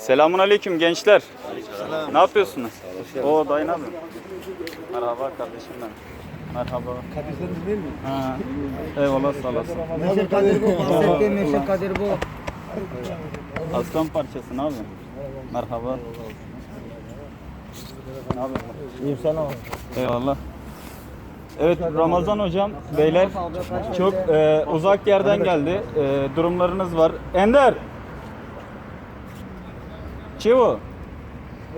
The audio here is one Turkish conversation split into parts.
Selamun aleyküm gençler. Ne yapıyorsunuz? O dayı ne? Merhaba kardeşim ben. Merhaba. Kardeşleriniz değil mi? Ha. Eyvallah sağ olasın. Meşe Kadir bu. Bahsettiğim Meşe Kadir bu. Aslan parçası ne yapıyorsun? Merhaba. Ne yapıyorsun? İyiyim sana. Eyvallah. Evet Ramazan hocam, beyler çok e, uzak yerden geldi. E, durumlarınız var. Ender! Çivo!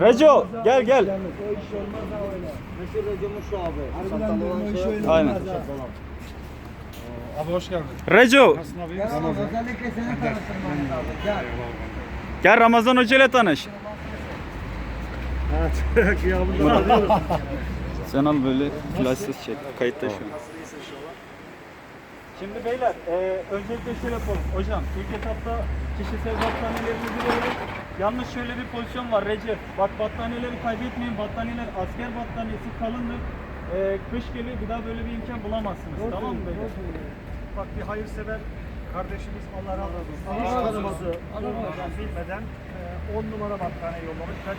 Reco gel gel. Meşe Recep'in şu abi. Sattalı olan şey. Aynen. Abi hoş geldin. Reco Gel ama özellikle seni tanıştırmam lazım. Gel. gel Ramazan Hoca ile tanış. Evet. Sen al böyle flashsız çek. Kayıtta şu an. Şimdi beyler, e, öncelikle şöyle yapalım. Hocam ilk etapta kişisel battaniyelerinizi verelim. Yalnız şöyle bir pozisyon var Recep. Bak battaniyeleri kaybetmeyin. Battaniyeler asker battaniyesi kalındır. E, kış geliyor bir daha böyle bir imkan bulamazsınız. tamam mı beyler? Bak bir hayırsever kardeşimiz Allah razı olsun. Başkanımızı olmadan bilmeden 10 numara battaniye yollamış. Ben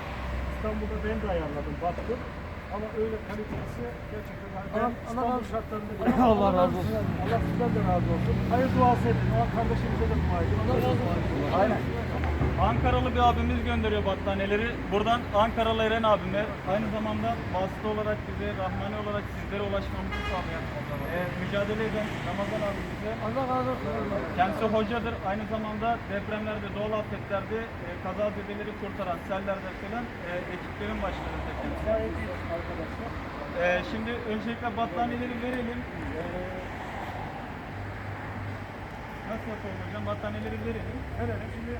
İstanbul'da ben de ayarladım, baktım. Ama öyle kalitesi gerçekten ben İstanbul şartlarında Allah razı olsun. Allah sizden de razı olsun. Hayır duası edin. O kardeşimize de dua edin. Allah razı olsun. Aynen. Ankaralı bir abimiz gönderiyor battaniyeleri. Buradan Ankaralı Eren abime aynı zamanda vasıta olarak bize, Rahmani olarak sizlere ulaşmamızı sağlayan e, mücadele eden Ramazan abimize Allah razı olsun. kendisi hocadır. Aynı zamanda depremlerde, doğal afetlerde e, kaza zedeleri kurtaran, sellerde falan e, ekiplerin başlarında kendisi. Gayet iyi arkadaşlar. E, şimdi öncelikle battaniyeleri verelim. E, nasıl yapalım hocam? Battaniyeleri verelim. Verelim. Şimdi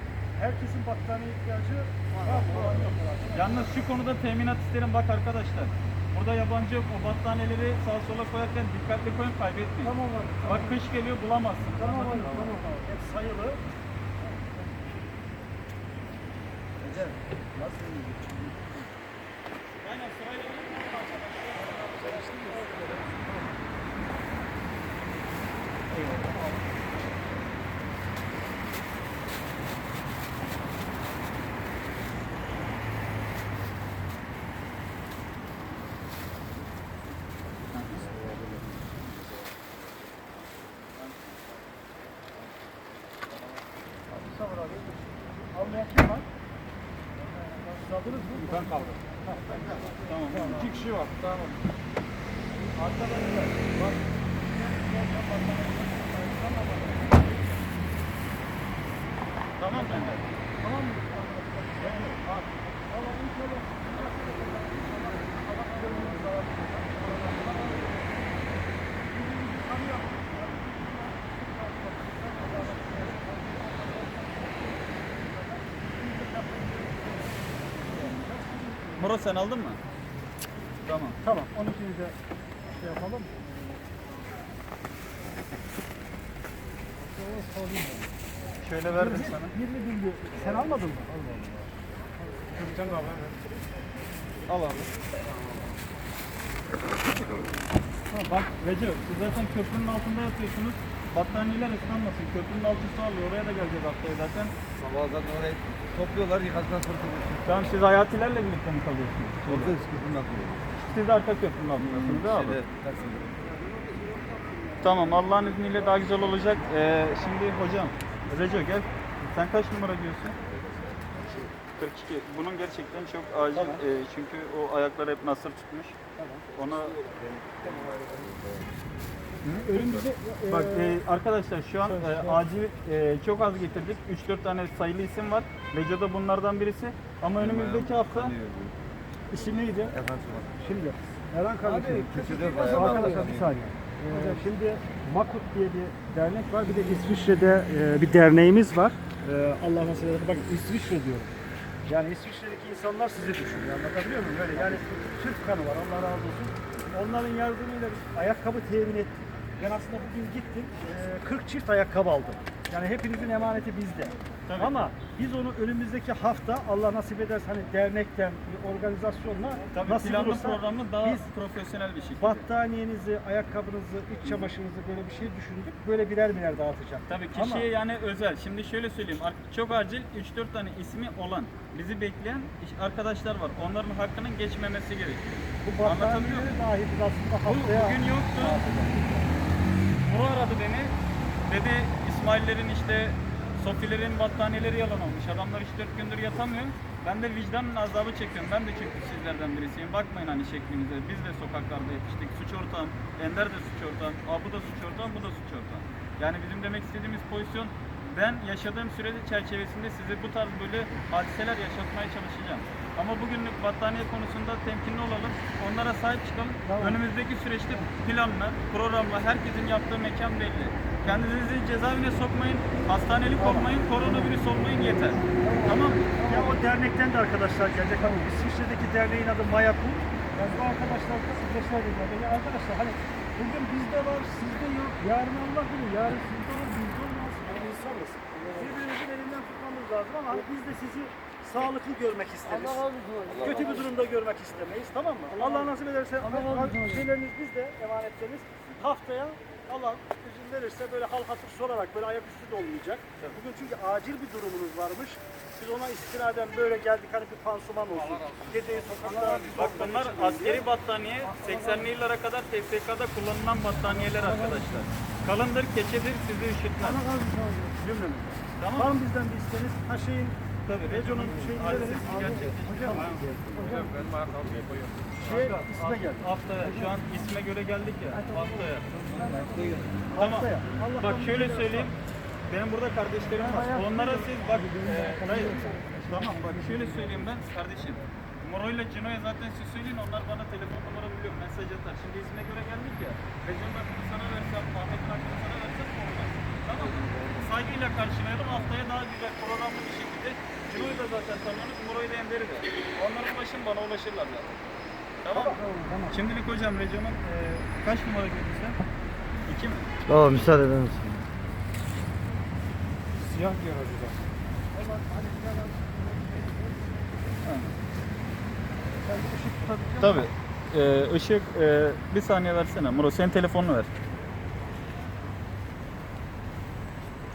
herkesin battaniye ihtiyacı var. Olan yok. Yalnız şu konuda teminat isterim bak arkadaşlar. Burada yabancı yok. O battaniyeleri sağa sola koyarken dikkatli koyun kaybetmeyin. Tamam abi. Bak kış geliyor bulamazsın. Tamam abi. Tamam abi. Hep sayılı. Aynen sırayla Sabır abi. Almayan kim var? Siz aldınız mı? Ben kaldım. Tamam. İki kişi var. Tamam. Arkadaşlar bak. Tamam ben de. Tamam mı? Bak. Ama inşallah. Murat sen aldın mı? Tamam. Tamam. 12'yi de şey yapalım. Şöyle verdim sana. 20 bin bir- Sen almadın mı? Almadım. Gürcan abi. Al abi. Ha, bak Recep siz zaten köprünün altında yatıyorsunuz. Battaniyeler ıslanmasın. Köprünün altı su alıyor. Oraya da geleceğiz haftaya zaten. Sabahdan orayı topluyorlar sonra topluyorlar. Tamam siz hayatilerle birlikte mi kalıyorsunuz? Orada sıkıntı yapıyor. Siz arka köprünün altındasınız değil mi abi? Şeyde. Tamam Allah'ın izniyle daha güzel olacak. Ee, şimdi hocam Reco gel. Sen kaç numara diyorsun? 42. Bunun gerçekten çok acil. Ee, çünkü o ayaklar hep nasır tutmuş. Onu Önümüzde Bak e, arkadaşlar şu an e, acil e, çok az getirdik. 3-4 tane sayılı isim var. Reco da bunlardan birisi. Ama önümüzdeki hafta isim neydi? Efendim. Şimdi Erhan kardeşim. Arkadaşlar bir saniye. Ee, şimdi Makut diye bir dernek var. Bir de İsviçre'de e, bir derneğimiz var. Ee, Allah nasip ederse. Bak İsviçre diyorum. Yani İsviçre'deki insanlar sizi düşünüyor. Anlatabiliyor muyum? Böyle yani Türk kanı var. Allah razı olsun. Onların yardımıyla bir ayakkabı temin ettik. Ben aslında bugün gittim. e, 40 çift ayakkabı aldım. Yani hepinizin emaneti bizde. Tabii. Ama biz onu önümüzdeki hafta Allah nasip ederse hani dernekten bir organizasyonla Tabii nasip planlı olursa programı daha biz profesyonel bir şekilde. battaniyenizi, ayakkabınızı, iç çamaşırınızı böyle bir şey düşündük. Böyle birer birer dağıtacak. Tabii Ama kişiye yani özel. Şimdi şöyle söyleyeyim. Çok acil 3-4 tane ismi olan, bizi bekleyen arkadaşlar var. Onların hakkının geçmemesi gerekiyor. bu Anlatabiliyor battaniyeleri muyum? dahi biz aslında Bu, haftaya bugün yoktu. Muro aradı beni. Dedi İsmail'lerin işte Sofilerin battaniyeleri yalan olmuş. Adamlar 3-4 gündür yatamıyor. Ben de vicdan azabı çekiyorum. Ben de çünkü sizlerden birisiyim. Bakmayın hani şeklimize. Biz de sokaklarda yetiştik. Suç ortağım. Ender de suç ortağım. Aa, bu da suç ortağım, bu da suç ortağım. Yani bizim demek istediğimiz pozisyon ben yaşadığım süre çerçevesinde size bu tarz böyle hadiseler yaşatmaya çalışacağım. Ama bugünlük battaniye konusunda temkinli olalım. Onlara sahip çıkalım. Tamam. Önümüzdeki süreçte planla, programla herkesin yaptığı mekan belli. Kendinizi cezaevine sokmayın, hastanelik olmayın, koronavirüs olmayın yeter. Tamam mı? Ya o dernekten de arkadaşlar gelecek. Hani İsviçre'deki derneğin adı Mayapul. Yani bu arkadaşlar da arkadaşlar hani bugün bizde var, sizde yok. Yarın Allah bilir. Yarın sizde olur, bizde olmaz. Yani insanız. Birbirimizin elinden tutmamız lazım ama biz de sizi sağlıklı görmek isteriz. Kötü bir durumda görmek istemeyiz. Tamam mı? Allah, nasip ederse şeyleriniz bizde, emanetleriniz. Haftaya Allah izin verirse böyle hal hatır sorarak böyle ayaküstü de olmayacak. Bugün çünkü acil bir durumunuz varmış. Biz ona istinaden böyle geldik hani bir pansuman olsun. Geceyi sokakta Bak bunlar askeri battaniye 80'li yıllara kadar TSK'da kullanılan battaniyeler arkadaşlar. Kalındır, keçedir, sizi üşütmez. cümlemiz. Tamam Var mı? bizden bir isteğiniz? Ha şeyin Tabii. Region'un şeyini verelim. Hocam, hocam şey isme geldi. Haftaya, şu an isme göre geldik ya, haftaya. Tamam. Bak şöyle eder. söyleyeyim. Benim burada kardeşlerim var. Onlara siz bak. e, hayır. Tamam bak şöyle söyleyeyim ben kardeşim. Moro ile Cino'ya zaten siz söyleyin onlar bana telefon numara biliyor mesaj atar. Şimdi isme göre geldik ya. Hakkını sana versem, Ahmet'in hakkını sana versem olmaz. Tamam mı? Saygıyla karşılayalım. Haftaya daha güzel programlı bir şekilde. Cino'yu da zaten tanıyoruz. Moro'yu da Ender'i de. Onlara ulaşın bana ulaşırlar zaten. Tamam mı? Şimdilik hocam Recep'in e, kaç numara girdin sen? İki mi? Baba müsaade eder misin? Siyah diyor hocam. Tabii. Ee, ışık e, bir saniye versene. Muro senin telefonunu ver.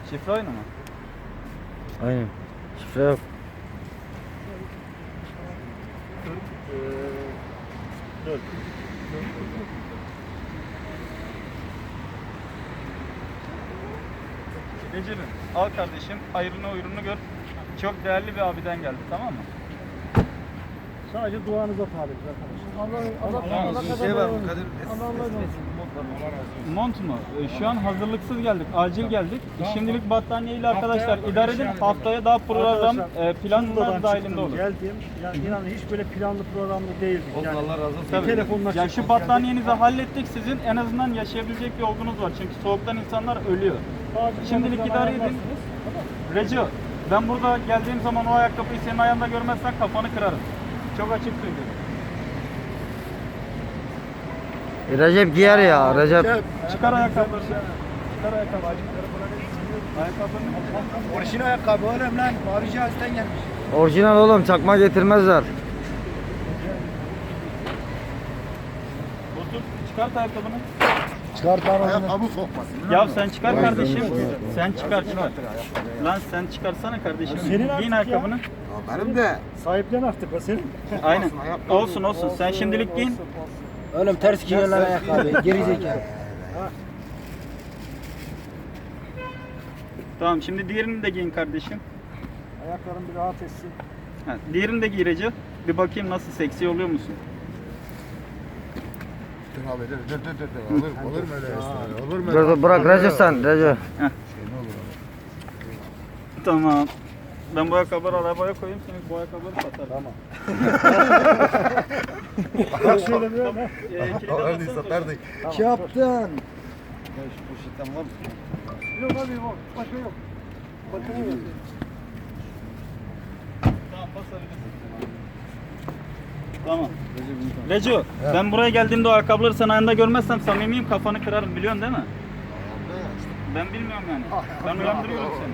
Şifre aynı mı? Aynen. Şifre yok. Dört. Al kardeşim ayrını uyrunu gör. Çok değerli bir abiden geldi tamam mı? Sadece duanıza talibiz arkadaşlar. Allah Tamam. Allah şey var mı Kadir? Mont mu? Ee, Şu an hazırlıksız geldik, acil geldik. Şimdilik battaniyeyle arkadaşlar idare edin. Haftaya daha program e, planlar dahilinde olur. Geldim. Yani inanın hiç böyle planlı programlı değildik. Yani Allah razı olsun. Tabii. telefonla Ya şu battaniyenizi hallettik sizin en azından yaşayabilecek bir yolunuz var. Çünkü soğuktan insanlar ölüyor. bazı Şimdilik idare edin. ayarlarsınız. Reco, ben burada geldiğim zaman o ayakkabıyı senin ayağında görmezsen kafanı kırarım. Çok açık söylüyorum. E, Recep giyer ya Recep. Çıkar ayakkabıları. Çıkar ayakkabıları. Ayakkabını. Orijinal ayakkabı oğlum lan. Mavi cihazdan gelmiş. Orijinal oğlum çakma getirmezler. Otur, çıkart ayakkabını. Ayakkabı sokmasın. Ya sen çıkar kardeşim. Sen çıkar çıkar. Lan sen çıkarsana kardeşim. Senin artık Giyin ya. ayakkabını. Benim de. Sahiplen artık o senin. Aynen. Olsun olsun. Sen şimdilik giyin. Oğlum ters giyiyor lan ayakkabı. Geri zekalı. Tamam şimdi diğerini de giyin kardeşim. Ayakların bir rahat etsin. Ha, diğerini de giy Recep. Bir bakayım nasıl seksi oluyor musun? Dur abi dur dur dur dur. Olur, olur mu öyle ya? Olur mu? Dur dur bırak Recep sen Recep. Tamam. Ben bu ayakkabıları arabaya koyayım. Senin bu ayakkabıları satarım. Tamam. Bak şöyle bir ha. Ee, kilidi alsana. Şey yaptın. Bu şitten var mı? Yok abi yok. Başka yok. Başka yok. Tamam basabilirsin. Tamam. Reco, ben buraya geldiğimde o ayakkabıları sen ayağında görmezsem samimiyim kafanı kırarım biliyorsun değil mi? Ben bilmiyorum yani. Ben uyandırıyorum seni.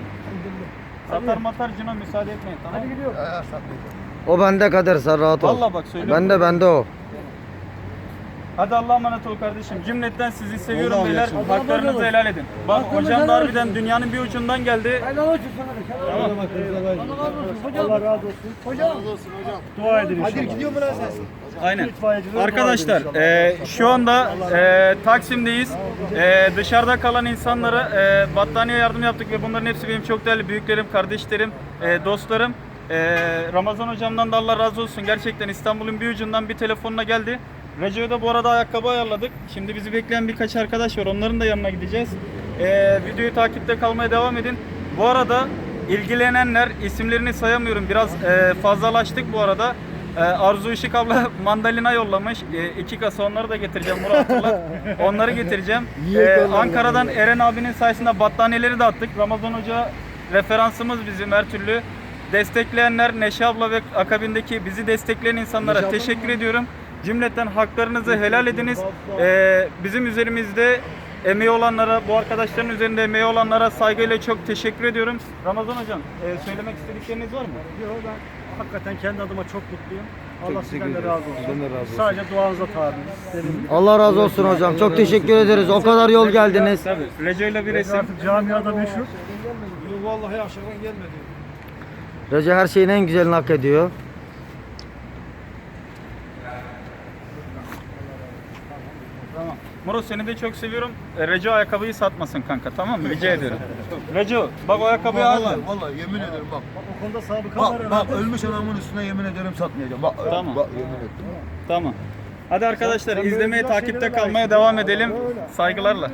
Satar matar Cino müsaade etmeyin tamam Hadi mı? Ya, satmayacağım. O bende kader sen rahat ol. Vallahi bak söylüyorum. Bende bende o. Hadi Allah'a emanet ol kardeşim. Cümletten sizi seviyorum Allah'a beyler. emanet Haklarınızı helal edin. Bak hocam da harbiden dünyanın bir ucundan geldi. Allah razı olsun. Hocam. Dua edin inşallah. Hadi gidiyor mu lan sen? Aynen. İtfaiyeciler Arkadaşlar dua edin e, şu anda e, Taksim'deyiz. E, dışarıda kalan insanlara e, battaniye yardım yaptık ve bunların hepsi benim çok değerli büyüklerim, kardeşlerim, e, dostlarım. E, Ramazan hocamdan da Allah razı olsun. Gerçekten İstanbul'un bir ucundan bir telefonuna geldi. Recep'e de bu arada ayakkabı ayarladık. Şimdi bizi bekleyen birkaç arkadaş var. Onların da yanına gideceğiz. E, videoyu takipte kalmaya devam edin. Bu arada ilgilenenler isimlerini sayamıyorum. Biraz e, fazlalaştık bu arada. Ee, Arzu Işık abla mandalina yollamış. Ee, iki kasa onları da getireceğim Murat hatırlat. Onları getireceğim. Ee, Ankara'dan Eren abinin sayesinde battaniyeleri dağıttık. Ramazan Hoca referansımız bizim her türlü. Destekleyenler Neşe abla ve akabindeki bizi destekleyen insanlara teşekkür ediyorum. Cümleten haklarınızı helal ediniz. Ee, bizim üzerimizde emeği olanlara, bu arkadaşların üzerinde emeği olanlara saygıyla çok teşekkür ediyorum. Ramazan hocam, e, söylemek istedikleriniz var mı? Yok ben hakikaten kendi adıma çok mutluyum. Allah sizden de razı olsun. Sadece duanıza tabiiz. Allah razı olsun hocam. Çok teşekkür ederiz. O kadar yol geldiniz. Tabii. Reco ile bir resim. Artık camiada meşhur. Recep her şeyin en güzelini hak ediyor. Muro seni de çok seviyorum. E, Reco ayakkabıyı satmasın kanka tamam mı? Rica ediyorum. Reco bak o ayakkabıyı al. Vallahi, vallahi yemin ederim bak. Bak o konuda sabıka var Bak, bak herhalde. ölmüş anamın üstüne yemin ederim satmayacağım. Bak, Tamam. bak yemin ettim. Tamam. Hadi arkadaşlar izlemeye güzel takipte kalmaya devam edelim. Saygılarla.